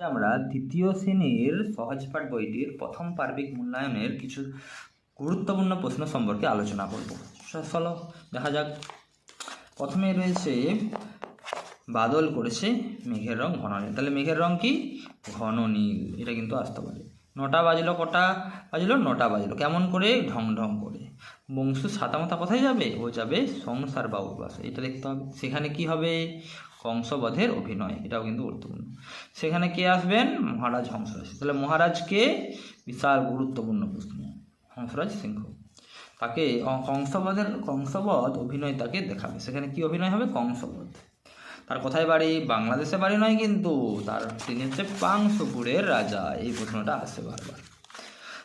আমরা দ্বিতীয় শ্রেণির সহজপাঠ বইটির প্রথম পার্বিক মূল্যায়নের কিছু গুরুত্বপূর্ণ প্রশ্ন সম্পর্কে আলোচনা করব। চলো, দেখা যাক। প্রথমে রয়েছে, বাদল করেছে মেঘের রং ঘন নীল তাহলে মেঘের রং কি? ঘন নীল এটা কিন্তু আসতে পারে। নটা বাজলো কটা? বাজলো নটা বাজলো। কেমন করে? ঢং ঢং করে। বংশু সাতা মাথা কোথায় যাবে? ও যাবে সংসার বাবুর বাসে এটা দেখতে হবে। সেখানে কি হবে? কংসবধের অভিনয়। এটাও কিন্তু গুরুত্বপূর্ণ। সেখানে কে আসবেন? মহারাজ হংসরাজ। তাহলে মহারাজকে বিশাল গুরুত্বপূর্ণ প্রশ্ন। হংসরাজ সিংহ। তাকে কংসবধের, কংসবধ অভিনয় তাকে দেখাবে। সেখানে কি অভিনয় হবে? কংসবধ। তার কোথায় বাড়ি? বাংলাদেশে বাড়ি নয় কিন্তু তার তিনি হচ্ছে পাংশুপুরের রাজা। এই প্রশ্নটা আসে বারবার।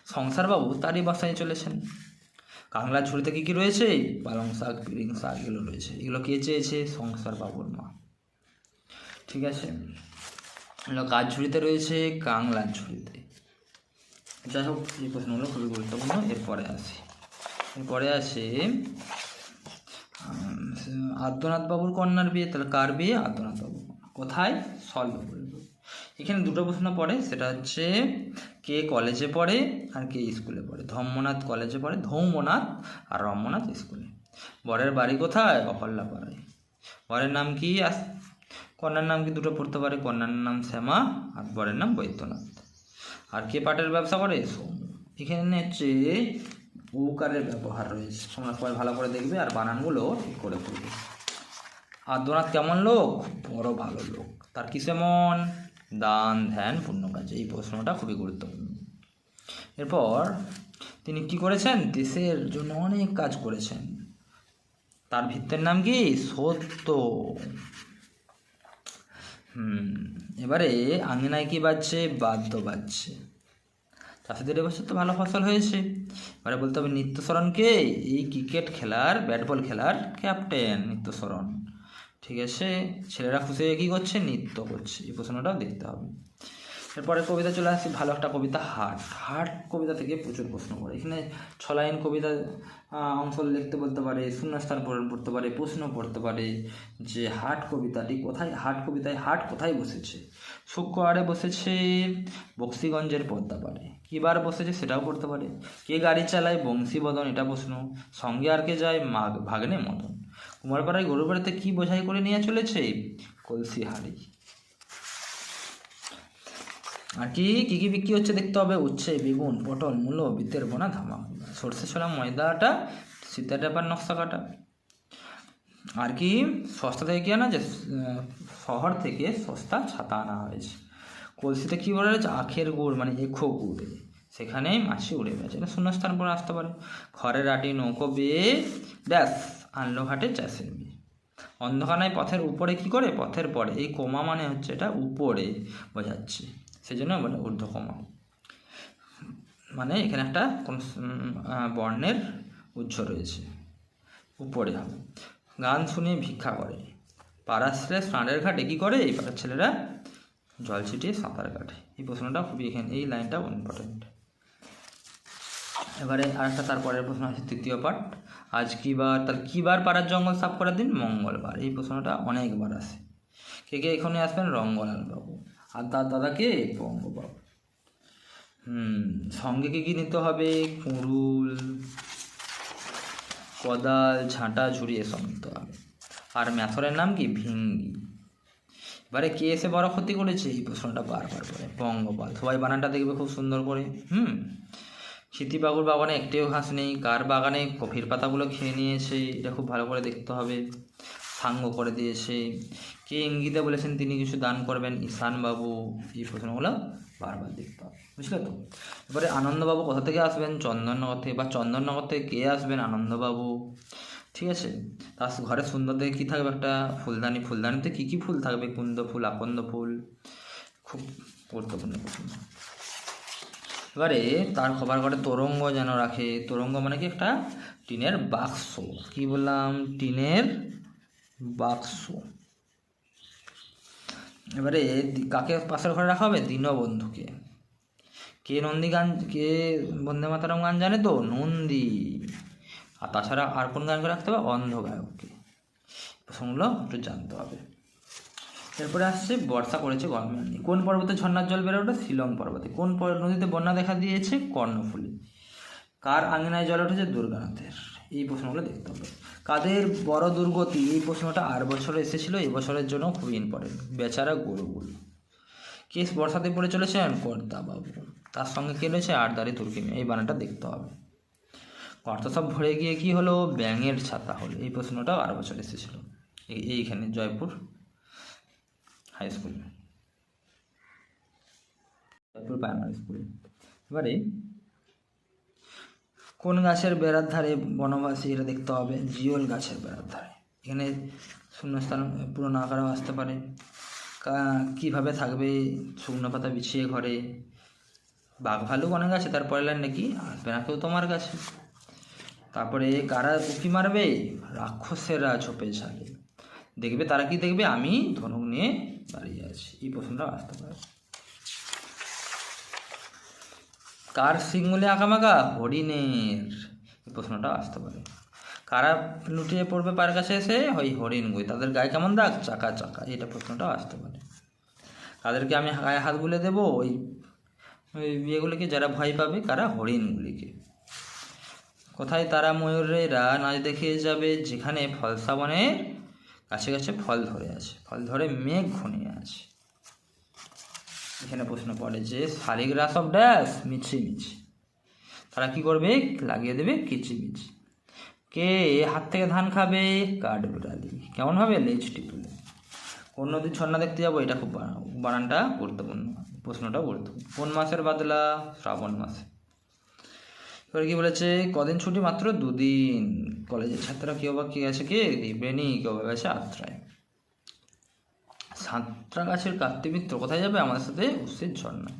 সংসারবাবু তারই বাসায় চলেছেন। কাংলার ঝুড়িতে কী কী রয়েছে? পালং শাক পিরিং শাক এগুলো রয়েছে। এগুলো কে চেয়েছে? সংসার বাবুর মা। ঠিক আছে? কাজ ঝুড়িতে রয়েছে? কাংলার ঝুড়িতে যাই হোক, এই প্রশ্নগুলো খুবই গুরুত্বপূর্ণ। এরপরে আসি। এরপরে আসে আদ্যনাথ বাবুর কন্যার বিয়ে। তাহলে কার বিয়ে? আদ্যনাথ বাবু কোথায়? বিয়ে। এখানে দুটো প্রশ্ন পড়ে। সেটা হচ্ছে কে কলেজে পড়ে আর কে স্কুলে পড়ে? ধম্মনাথ কলেজে পড়ে, ধৌমনাথ আর রম্যনাথ স্কুলে বরের বাড়ি কোথায়? অহল্যাপাড়ায় বরের নাম কি? কন্যার নাম কি? দুটো পড়তে পারে। কন্যার নাম শ্যামা আর বরের নাম বৈদ্যনাথ। আর কে পাটের ব্যবসা করে? সোম এখানে হচ্ছে উকারের ব্যবহার রয়েছে। তোমরা সবাই ভালো করে দেখবে আর বানানগুলো ঠিক করে পড়বে আদ্যনাথ কেমন লোক? বড় ভালো লোক। তার কিসে মন? দান, ধ্যান, পুণ্য কাজ, এই প্রশ্নটা খুবই গুরুত্বপূর্ণ। এরপর তিনি কি করেছেন? দেশের জন্য অনেক কাজ করেছেন। তার ভিত্তের নাম কি? সত্য। এবারে আঙিনায় কি বাজছে? বাদ্য বাজছে। চাষিদের এবছর তো ভালো ফসল হয়েছে। এবারে বলতে হবে নিত্যস্মরণকে এই ক্রিকেট খেলার, ব্যাট বল খেলার ক্যাপ্টেন নিত্যস্মরণ ঠিক আছে? ছেলেরা খুশি হয়ে কী করছে? নৃত্য করছে। এই প্রশ্নটাও দেখতে হবে। এরপরে কবিতা চলে আসছে ভালো একটা কবিতা, হাট। হাট কবিতা থেকে প্রচুর প্রশ্ন করে এখানে ছ লাইন কবিতা অংশ লিখতে বলতে পারে, শূন্যস্থান পূরণ করতে পারে, প্রশ্ন পড়তে পারে যে হাট কবিতাটি কোথায় হাট কবিতায় হাট কোথায় বসেছে? শুক্রবারে বসেছে বক্সিগঞ্জের পদ্মাপাড়ে। কিবার বসেছে সেটাও পড়তে পারে। কে গাড়ি চালায় বংশীবদন? এটা প্রশ্ন। সঙ্গে আর কে যায় মাঘ ভাগ্নে মদন? কুমারপাড়ায় গরুর বাড়িতে কী বোঝাই করে নিয়ে চলেছে? কলসি হাড়ি আর কি, কী কী বিক্রি হচ্ছে দেখতে হবে? উচ্ছে, বেগুন, পটল, মূলো, বিতের বোনা, ধামা। সর্ষে ছোলা ময়দাটা সীতার ব্যাপার নকশা কাটা। আর কি, সস্তা থেকে কি আনা যে শহর থেকে সস্তা ছাতা আনা হয়েছে। কলসিতে কী বলা হয়েছে? আখের গুড় মানে এখো গুড়। সেখানে মাছি উড়ে গেছে। এটা শূন্যস্থান পরে আসতে পারে। খড়ের আটি নৌকো বেয়ে, ব্যাস। আনলো ঘাটে চাষের মেয়ে অন্ধকারায় পথের উপরে কি করে? পথের পরে। এই কোমা মানে হচ্ছে এটা উপরে বোঝাচ্ছে। সেই জন্য বলে ঊর্ধ্ব কমা মানে এখানে একটা কোন বর্ণের উজ্জ্ব রয়েছে। উপরে গান শুনে ভিক্ষা করে। পাড়ার ছেলে স্নানের ঘাটে কী করে? এই পাড়ার ছেলেরা জল ছিটিয়ে সাঁতার কাটে। এই প্রশ্নটা খুবই এখানে, এই লাইনটা ইম্পর্টেন্ট এবারে আরেকটা তারপরের প্রশ্ন আছে, তৃতীয় পার্ট আজ কী বার তাহলে কী বার পাড়ার জঙ্গল সাফ করার দিন? মঙ্গলবার। এই প্রশ্নটা অনেকবার আসে কে কে এখানে আসবেন? রঙ্গলাল বাবু। আর তার দাদাকে বঙ্গবাবু। হুম, সঙ্গে কী কী নিতে হবে? কুড়ুল, কোদাল, ঝাঁটা, ঝুড়ি, এসব নিতে হবে। আর ম্যাথরের নাম কি? ভিঙ্গি। এবারে কে এসে বড় ক্ষতি করেছে? এই প্রশ্নটা বারবার করে। বঙ্গপাল। সবাই বানানটা দেখবে খুব সুন্দর করে। হুম ক্ষিতিবাবুর বাগানে একটিও ঘাস নেই। কার বাগানে কফির পাতাগুলো খেয়ে নিয়েছে, এটা খুব ভালো করে দেখতে হবে। সাঙ্গ করে দিয়েছে। কে ইঙ্গিতে বলেছেন তিনি কিছু দান করবেন? ঈশানবাবু, এই প্রশ্নগুলো বারবার দেখতে হবে, বুঝলে তো? এবারে আনন্দবাবু কোথা থেকে আসবেন? চন্দননগর থেকে। বা চন্দননগর থেকে কে আসবেন? আনন্দবাবু। ঠিক আছে? তার ঘরে সুন্দর দেখে কী থাকবে একটা ফুলদানি? ফুলদানিতে কী কী ফুল থাকবে? কুন্দ ফুল, আকন্দ ফুল? খুব গুরুত্বপূর্ণ প্রশ্ন। এবারে তার খবর ঘরে তোরঙ্গ যেন রাখে। তোরঙ্গ মানে কি একটা? টিনের বাক্স। কি বললাম? টিনের বাক্স। এবারে কাকে পাশের ঘরে রাখা হবে? দীনবন্ধুকে। কে নন্দী গান কে বন্দে মাতারম গান জানে তো? নন্দী। আর তাছাড়া আর কোন গান করে রাখতে হবে? অন্ধ গায়ককে। প্রসঙ্গগুলো একটু জানতে হবে। এরপরে আসছে বর্ষা করেছে আনি কোন পর্বতে ঝর্ণার জল ওঠে? শিলং পর্বতে। কোন নদীতে বন্যা দেখা দিয়েছে? কর্ণফুলী। কার আঙিনায় জল উঠেছে? দুর্গানাথের। এই প্রশ্নগুলো দেখতে হবে। কাদের বড় দুর্গতি? এই প্রশ্নটা আর বছরে এসেছিল এই বছরের জন্য খুবই ইম্পর্টেন্ট বেচারা গরুগুলো। কেস বর্ষাতে পড়ে চলেছেন কর্তা বাবু তার সঙ্গে কে রয়েছে? আটদারি তুর্কি এই বানাটা দেখতে হবে। অর্থ সব ভরে গিয়ে কি হলো? ব্যাঙের ছাতা হলো। এই প্রশ্নটাও আর বছর এসেছিল। এই- এইখানে Jaipur high school. Jaipur primary school এবারে কোন গাছের বেড়ার ধারে বনবাসী এটা দেখতে হবে? জিওল গাছের বেড়ার ধারে। এখানে শূন্যস্থান পূরণ আকারেও আসতে পারে। কীভাবে থাকবে? শুকনো পাতা বিছিয়ে ঘরে। বাঘ ভালুক অনেক আছে তারপরে লাইন নাকি আসবে না কেউ তোমার কাছে। তারপরে কারা উঁকি মারবে? রাক্ষসেরা ঝোপে ঝালে। দেখবে, তারা কি দেখবে? আমি ধনুক নিয়ে দাঁড়িয়ে আছি। এই প্রশ্নটা আসতে পারে। কার সিঙ্গুলে আঁকামাকা? হরিণের। এই প্রশ্নটা আসতে পারে। কারা লুটিয়ে পড়বে পার কাছে এসে? ওই হরিণ গুই। তাদের গায়ে কেমন দাগ? চাকা চাকা। এটা প্রশ্নটা আসতে পারে। তাদেরকে আমি গায়ে হাত বুলে দেবো। ওই ওই বিয়েগুলিকে যারা ভয় পাবে, কারা? হরিণগুলিকে। কোথায় তারা ময়ূরেরা? নাচ দেখিয়ে যাবে। যেখানে ফল কাছে কাছে ফল ধরে আছে, ফল ধরে মেঘ ঘনিয়ে আছে। এখানে প্রশ্ন পড়ে যে শালিগ্রাস অফ ড্যাশ মিছি। তারা কি করবে? লাগিয়ে দেবে কিচিমিচি কে হাত থেকে ধান খাবে? কাঠ বিড়ালি। কেমন হবে? লেজ টিপুলে। কোন নদীর ঝর্ণা দেখতে যাব? এটা খুব বানানটা গুরুত্বপূর্ণ। প্রশ্নটা গুরুত্বপূর্ণ। কোন মাসের বাদলা? শ্রাবণ মাসে। এবার কি বলেছে? কদিন ছুটি মাত্র? দুদিন। কলেজের ছাত্ররা কেউ বা কি আছে কি? রিবেনি কেউ বা গেছে আত্রায় সাঁতরা গাছের মিত্র কোথায় যাবে? আমাদের সাথে উৎসের ঝর্ণা।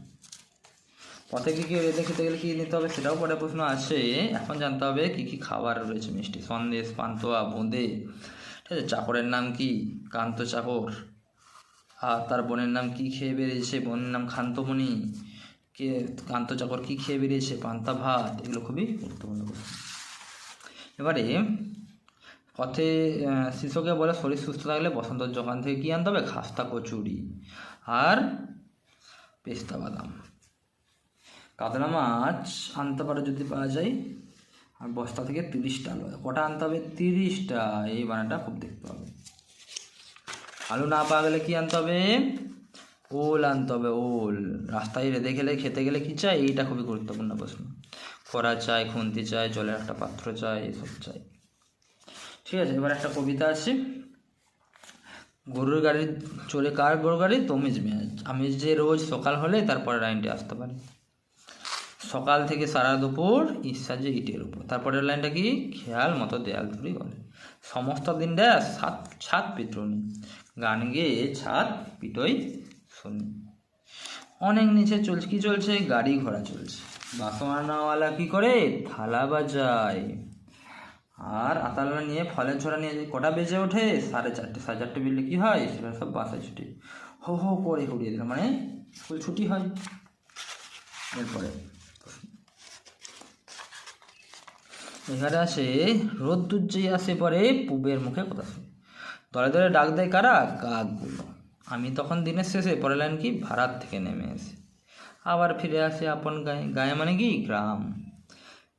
পথে কী কী খেতে গেলে কী নিতে হবে সেটাও পরে প্রশ্ন আছে। এখন জানতে হবে কী কী খাবার রয়েছে মিষ্টি। সন্দেশ, পান্তোয়া, বোঁদে। ঠিক আছে, চাকরের নাম কি? কান্ত চাকর। আর তার বোনের নাম কি? খেয়ে বেরিয়েছে। বোনের নাম খান্তমণি। কে কান্ত চাকর কী খেয়ে বেরিয়েছে? পান্তা, ভাত, এগুলো খুবই গুরুত্বপূর্ণ প্রশ্ন এবারে পথে শিশুকে বলে শরীর সুস্থ থাকলে বসন্ত দোকান থেকে কী আনতে হবে? খাস্তা কচুরি আর পেস্তা বাদাম। কাতলা মাছ আনতে পারো যদি পাওয়া যায়। আর বস্তা থেকে তিরিশটা আলু, কটা আনতে হবে? তিরিশটা। এই বানাটা খুব দেখতে হবে। আলু না পাওয়া গেলে কী আনতে হবে? ওল আনতে হবে ওল রাস্তায় রেঁধে গেলে, খেতে গেলে কী চাই? এইটা খুবই গুরুত্বপূর্ণ প্রশ্ন। খরা চাই, খুন্তি চাই, জলের একটা পাত্র চাই, এসব চাই। ঠিক আছে, এবার একটা কবিতা আছে। গরুর গাড়ি চলে কার গরুর গাড়ি? তমিজ মেয়াজ আমি যে রোজ সকাল হলে তারপরে লাইনটি আসতে পারি। সকাল থেকে সারা দুপুর ঈর্ষা যে ইটের উপর। তারপরের লাইনটা কি? খেয়াল মতো দেয়াল ধরি বলে সমস্ত দিনটা সাত, ছাদ পিটুনি। গান গেয়ে ছাদ পিটই অনেক নিচে চলছে, কি চলছে? গাড়ি ঘোড়া চলছে। বাসনাওয়ালা কি করে? থালা বাজায়। আর আতালা নিয়ে ফলের ছোড়া নিয়ে কটা বেজে ওঠে? সাড়ে চারটে সাড়ে চারটে বেজলে কী হয়? সেটা সব বাসায় ছুটি। হো হো, করে উড়িয়ে দিল মানে স্কুল ছুটি হয়। এরপরে। এখানে আসে, রোদ্দুর যেই আসে পরে পুবের মুখে কথা শুনে। দলে দলে ডাক দেয় কারা? কাকগুলো আমি তখন দিনের শেষে পরে লাইন কি? ভাড়ার থেকে নেমে এসে। আবার ফিরে আসে আপন গায়ে। গায়ে মানে কি? গ্রাম।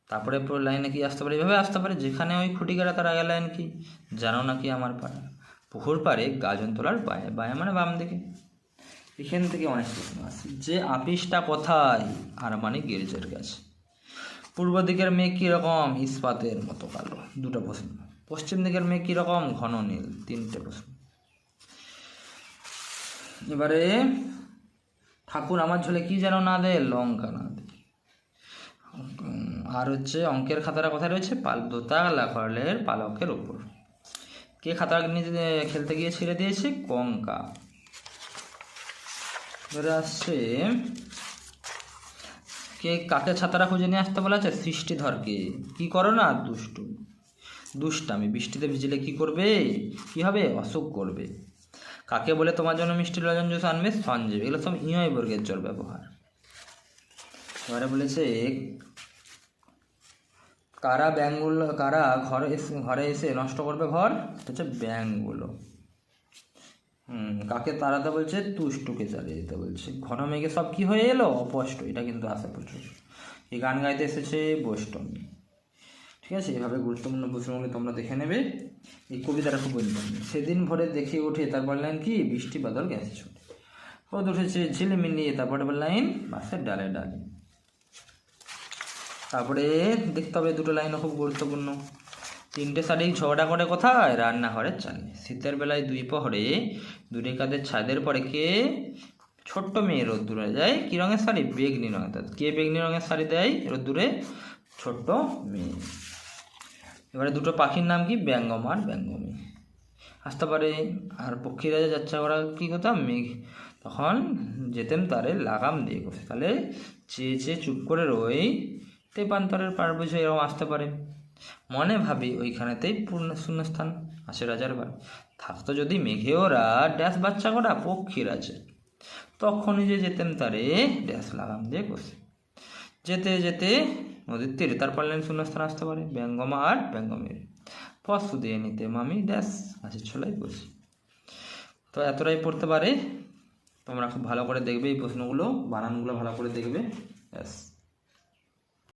তারপরে পুরো লাইনে কি আসতে পারে? এভাবে আসতে পারে যেখানে ওই খুঁটি গেলে তার আগে লাইন কি? জানো না কি আমার পাড়া? পুকুর পাড়ে গাজন তোলার বায়ে বায়ে মানে বাম দিকে। এখান থেকে অনেক প্রশ্ন আসে। যে আপিসটা কোথায়? আর মানে গির্জের কাছে। পূর্ব দিকের মেঘ কীরকম? ইস্পাতের মতো কালো। দুটো প্রশ্ন। পশ্চিম দিকের মেঘ কীরকম? ঘন নীল। তিনটে প্রশ্ন। এবারে ঠাকুর আমার ঝোলে কি যেন না দে লঙ্কা না দে আর হচ্ছে অঙ্কের খাতাটা কোথায় রয়েছে? পাল দোতা লাফালের পালকের ওপর কে খাতা নিজে খেলতে গিয়ে ছেড়ে দিয়েছে? কঙ্কা। এবারে আসছে, কে কাকে ছাতারা খুঁজে নিয়ে আসতে বলা আছে সৃষ্টিধরকে। কি করো না? দুষ্টু। দুষ্টামি। বৃষ্টিতে ভিজলে কি করবে? কি হবে? অসুখ করবে। কাকে বলে তোমার জন্য মিষ্টি লজন জুস আনবে সঞ্জীব। এগুলো সব ইঁয় বর্গের জল ব্যবহার। এবারে বলেছে, কারা ব্যাঙগুলো, কারা ঘরে এসে ঘরে এসে নষ্ট করবে ঘর? হচ্ছে ব্যাঙগুলো। হুম, কাকে তাড়াতে বলছে? তুষ্টুকে চালিয়ে যেতে বলছে। ঘন মেঘে সব কি হয়ে এলো? অপষ্ট এটা কিন্তু আসে প্রচুর। এই গান গাইতে এসেছে বোস্টন ঠিক আছে? এভাবে গুরুত্বপূর্ণ প্রশ্নগুলি তোমরা দেখে নেবে। এই কবিতাটা খুব গুরুত্বপূর্ণ। সেদিন ভোরে দেখে উঠে তারপর লাইন কি? বৃষ্টি, বাদল গেছে ছুটে। রোদ উঠেছে ঝিলিমিলি তারপরে লাইন বাসের ডালে ডালে। তারপরে দেখতে হবে দুটো লাইনও খুব গুরুত্বপূর্ণ। তিনটে শাড়ি ঝগড়া করে কোথায়? রান্নাঘরের চালে। শীতের বেলায় দুই প্রহরে, দূরে কাদের ছাদের পরে কে? ছোট্ট মেয়ে রোদ্দুরে যায়, কী রঙের শাড়ি? বেগনি রঙের। কে বেগনি রঙের শাড়ি দেয়? রোদ্দুরে ছোট্ট মেয়ে। এবারে দুটো পাখির নাম কি? ব্যঙ্গম আর ব্যঙ্গমী। আসতে পারে আর পক্ষীরা যাচ্ছে ওরা কী কথা মেঘ। তখন যেতেন তারে লাগাম দিয়ে বসে তাহলে চেয়ে চেয়ে চুপ করে রই তেপান্তরের পার বুঝে এরকম আসতে পারে। মনে ভাবি ওইখানেতেই পূর্ণ শূন্যস্থান, আসে রাজার বার থাকতো যদি মেঘে ওরা ড্যাশ বাচ্চা করা পক্ষীর আছে। তখনই যে যেতেন তারে ড্যাশ লাগাম দিয়ে বসে যেতে যেতে নদীর তীরে তার লাইন শূন্যস্থান আসতে পারে ব্যঙ্গমা আর ব্যঙ্গমের পশু দিয়ে নিতে মামি ড্যাস আছে ছোলাই বসি তো এতটাই পড়তে পারে, তোমরা খুব ভালো করে দেখবে এই প্রশ্নগুলো, বানানগুলো ভালো করে দেখবে, ব্যাস।